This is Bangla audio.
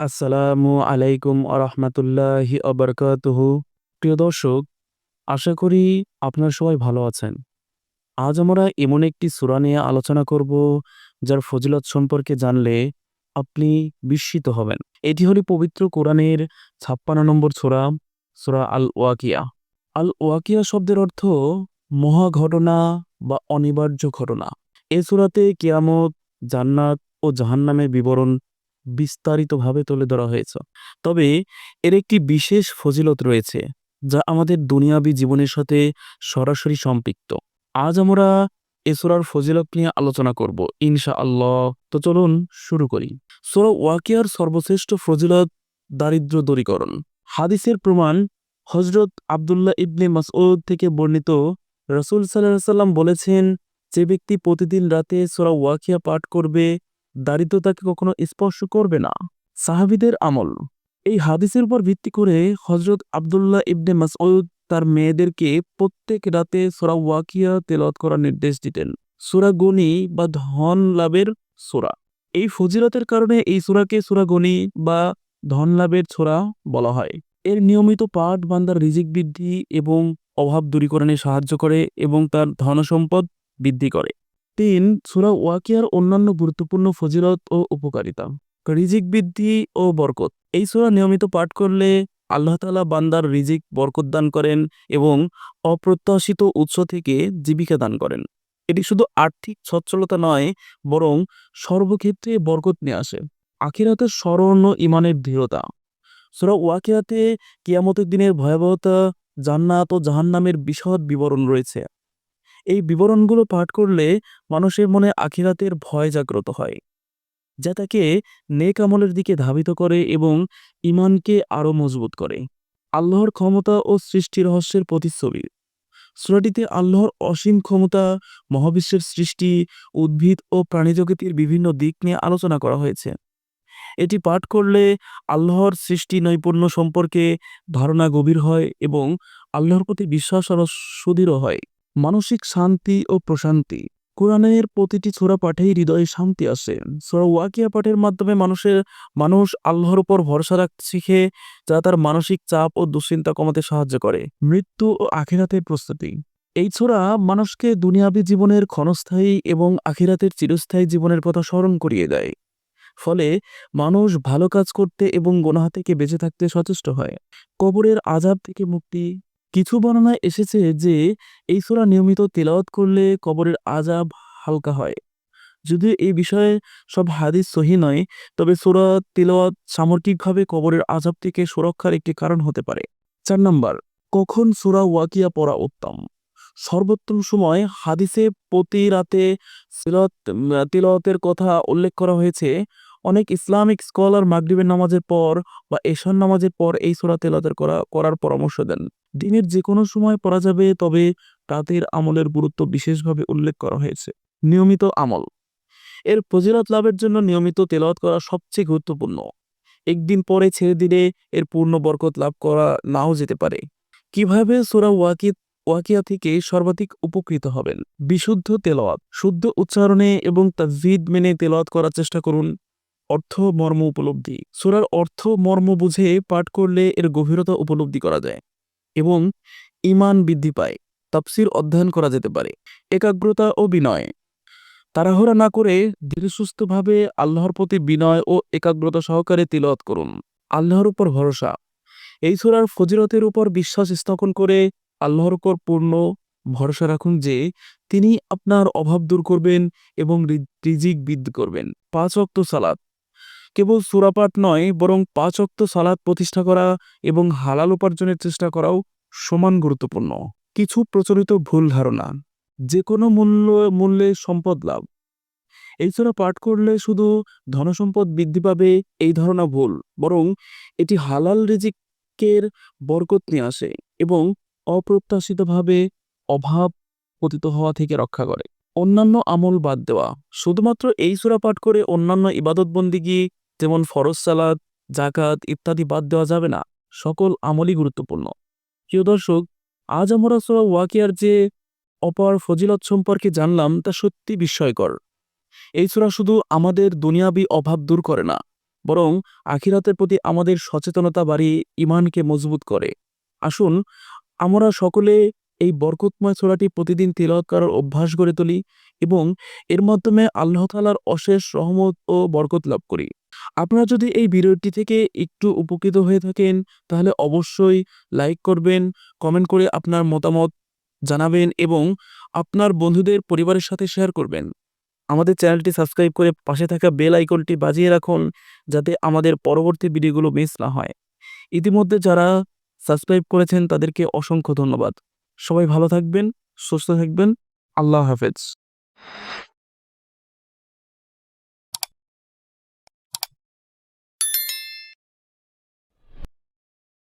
আসসালামু আলাইকুম আরহামাতুল্লাহি আবরকাতুহু প্রিয় দর্শক, আশা করি আপনারা সবাই ভালো আছেন। আজ আমরা এমন একটি সুরা নিয়ে আলোচনা করব, যার ফজিলত সম্পর্কে জানলে আপনি বিস্মিত হবেন। এটি হলো পবিত্র কোরআনের ছাপ্পান্ন নম্বর সূরা সূরা আল ওয়াকিয়া আল ওয়াকিয়া শব্দের অর্থ মহা ঘটনা বা অনিবার্য ঘটনা। এ সুরাতে কিয়ামত, জান্নাত ও জাহান্নামের বিবরণ বিস্তারিতভাবে তুলে ধরা হয়েছে। তবে এর একটি বিশেষ ফজিলত রয়েছে, যা আমাদের দুনিয়াবী জীবনের সাথে সরাসরি সম্পৃক্ত। আজ আমরা এসোরার ফজিলত নিয়ে আলোচনা করব ইনশা আল্লাহ তো চলুন শুরু করি। সোরা ওয়াকিয়ার সর্বশ্রেষ্ঠ ফজিলত দারিদ্র দূরীকরণ। হাদিসের প্রমাণ হজরত আবদুল্লাহ ইবনে মাসউদ থেকে বর্ণিত রসুল সাল্লাহ সাল্লাম বলেছেন, যে ব্যক্তি প্রতিদিন রাতে সোরা ওয়াকিয়া পাঠ করবে দারিদ্র তাকে কখনো স্পর্শ করবে না। সাহাবিদের আমল। এই হাদিসের উপর ভিত্তি করে হজরত আবদুল্লাহ ইবনে মাসউদ তার মেয়েদেরকে প্রত্যেক রাতে সোরা ওয়াকিয়া তেলত করার নির্দেশ দিতেন। সুরা গনি বা ধন লাভের সোরা। এই ফজিলতের কারণে এই সুরাকে সুরা গনি বা ধন লাভের ছোরা বলা হয়। এর নিয়মিত পাঠ বান্দার রিজিক বৃদ্ধি এবং অভাব দূরীকরণে সাহায্য করে এবং তার ধনসম্পদ বৃদ্ধি করে। তিন, সুরা ওয়াকিয়ার অন্যান্য গুরুত্বপূর্ণ ফজিলত ও উপকারিতা। রিজিক বৃদ্ধি ও বরকত। এই সুরা নিয়মিত পাঠ করলে আল্লাহ তালা বান্দার রিজিক বরকত দান করেন এবং অপ্রত্যাশিত উৎস থেকে জীবিকা দান করেন। এটি শুধু আর্থিক সচ্ছলতা নয়, বরং সর্বক্ষেত্রে বরকত নিয়ে আসে। আখিরাতের স্মরণ ও ইমানের দৃঢ়তা। সুরা ওয়াকিয়াতে কিয়ামতের দিনের ভয়াবহতা, জান্নাত ও জাহান্নামের বিশদ বিবরণ রয়েছে। এই বিবরণগুলো পাঠ করলে মানুষের মনে আখিরাতের ভয় জাগ্রত হয়, যা তাকে নেক আমলের দিকে ধাবিত করে এবং ইমানকে আরও মজবুত করে। আল্লাহর ক্ষমতা ও সৃষ্টি রহস্যের প্রতিচ্ছবি। সুরাটিতে আল্লাহর অসীম ক্ষমতা, মহাবিশ্বের সৃষ্টি, উদ্ভিদ ও প্রাণীজগতের বিভিন্ন দিক নিয়ে আলোচনা করা হয়েছে। এটি পাঠ করলে আল্লাহর সৃষ্টি নৈপুণ্য সম্পর্কে ধারণা গভীর হয় এবং আল্লাহর প্রতি বিশ্বাস আরও সুদৃঢ় হয়। মানসিক শান্তি ও প্রশান্তি। কোরআনের প্রতিটি ছোড়া পাঠেই হৃদয়ে শান্তি আসে সোরা ওয়াকিয়া পাঠের মাধ্যমে মানুষের, মানুষ আল্লাহর উপর ভরসা রাখতে শিখে যা তার মানসিক চাপ ও দুশ্চিন্তা কমাতে সাহায্য করে। মৃত্যু ও আখিরাতের প্রস্তুতি। এই ছোড়া মানুষকে দুনিয়াবী জীবনের ক্ষণস্থায়ী এবং আখিরাতের চিরস্থায়ী জীবনের কথা স্মরণ করিয়ে দেয়। ফলে মানুষ ভালো কাজ করতে এবং গোনাহা থেকে বেঁচে থাকতে সচেষ্ট হয়। কবরের আজাব থেকে মুক্তি কিছু বর্ণনায় এসেছে যে, এই সূরা নিয়মিত তেলাওয়াত করলে কবরের আজাব হালকা হয়। যদিও এই বিষয়ে সব হাদিস সহি নয়, তবে সূরা তেলাওয়াত সামগ্রিকভাবে কবরের আজাব থেকে সুরক্ষার একটি কারণ হতে পারে। চার নম্বর, কখন সূরা ওয়াকিয়া পড়া উত্তম? সর্বোত্তম সময় হাদিসে প্রতি রাতে তিলওয়াতের কথা উল্লেখ করা হয়েছে। অনেক ইসলামিক স্কলার মাগরিবের নামাজের পর বা এশার নামাজের পর এই সূরা তেলাওয়াতের করা, করার পরামর্শ দেন। দিনের যে কোনো সময় পড়া যাবে, তবে রাতের আমলের গুরুত্ব বিশেষভাবে উল্লেখ করা হয়েছে। নিয়মিত আমল। এর ফজিলত লাভের জন্য নিয়মিত তেলাওয়াত করা সবচেয়ে গুরুত্বপূর্ণ। একদিন পরে ছেড়ে দিলে এর পূর্ণ বরকত লাভ করা নাও যেতে পারে। কীভাবে সোরা ওয়াকিত ওয়াকিয়া থেকে সর্বাধিক উপকৃত হবেন? বিশুদ্ধ তেলাওয়াত, শুদ্ধ উচ্চারণে এবং তাজভিদ মেনে তেলাওয়াত করার চেষ্টা করুন। অর্থ, মর্ম উপলব্ধি। সোরার অর্থ, মর্ম বুঝে পাঠ করলে এর গভীরতা উপলব্ধি করা যায়। এবং ইমান বৃদ্ধি পায়। তাফসির অধ্যয়ন করা যেতে পারে। একাগ্রতা ও বিনয়। তাড়াহুড়া না করে ধীরসুস্থভাবে আল্লাহর প্রতি বিনয় ও একাগ্রতা সহকারে তিলত করুন। আল্লাহর উপর ভরসা। এই সুরার ফজিরতের উপর বিশ্বাস স্থাপন করে আল্লাহর উপর পূর্ণ ভরসা রাখুন যে তিনি আপনার অভাব দূর করবেন এবং রিজিক বৃদ্ধি করবেন। পাঁচ অক্ত সালাত। কেবল সুরাপাঠ নয়, বরং পাঁচ অক্ত সালাদ প্রতিষ্ঠা করা এবং হালাল উপার্জনের চেষ্টা করাও সমান গুরুত্বপূর্ণ। কিছু প্রচলিত ভুল ধারণা। যে কোনো মূল্য, মূল্যে সম্পদ লাভ। এই সুরা পাঠ করলে শুধু ধনসম্পদ বৃদ্ধি পাবে এই ধারণা ভুল, বরং এটি হালাল রিজিকের বরকত নিয়ে আসে এবং অপ্রত্যাশিতভাবে অভাব পতিত হওয়া থেকে রক্ষা করে। অন্যান্য আমল বাদ দেওয়া। শুধুমাত্র এই সুরা পাঠ করে অন্যান্য ইবাদতবন্দিগি যেমন ফরজ সালাদ জাকাত ইত্যাদি বাদ দেওয়া যাবে না। সকল আমলই গুরুত্বপূর্ণ। প্রিয় দর্শক, আজ আমরা সোরা ওয়াকিয়ার যে অপার ফজিলত সম্পর্কে জানলাম, তা সত্যি বিস্ময়কর। এই সুরা শুধু আমাদের দুনিয়াবি অভাব দূর করে না, বরং আখিরাতের প্রতি আমাদের সচেতনতা বাড়িয়ে ইমানকে মজবুত করে। আসুন, আমরা সকলে এই বরকতময় সূরাটি প্রতিদিন তিলাওয়াত করার অভ্যাস গড়ে তুলি এবং এর মাধ্যমে আল্লাহ তাআলার অশেষ রহমত ও বরকত লাভ করি। আপনারা যদি এই ভিডিওটি থেকে একটু উপকৃত হয়ে থাকেন, তাহলে অবশ্যই লাইক করবেন, কমেন্ট করে আপনার মতামত জানাবেন এবং আপনার বন্ধুদের পরিবারের সাথে শেয়ার করবেন। আমাদের চ্যানেলটি সাবস্ক্রাইব করে পাশে থাকা বেল আইকনটি বাজিয়ে রাখুন, যাতে আমাদের পরবর্তী ভিডিওগুলো মিস না হয়। ইতিমধ্যে যারা সাবস্ক্রাইব করেছেন, তাদেরকে অসংখ্য ধন্যবাদ। সবাই ভালো থাকবেন, সুস্থ থাকবেন। আল্লাহ হাফেজ।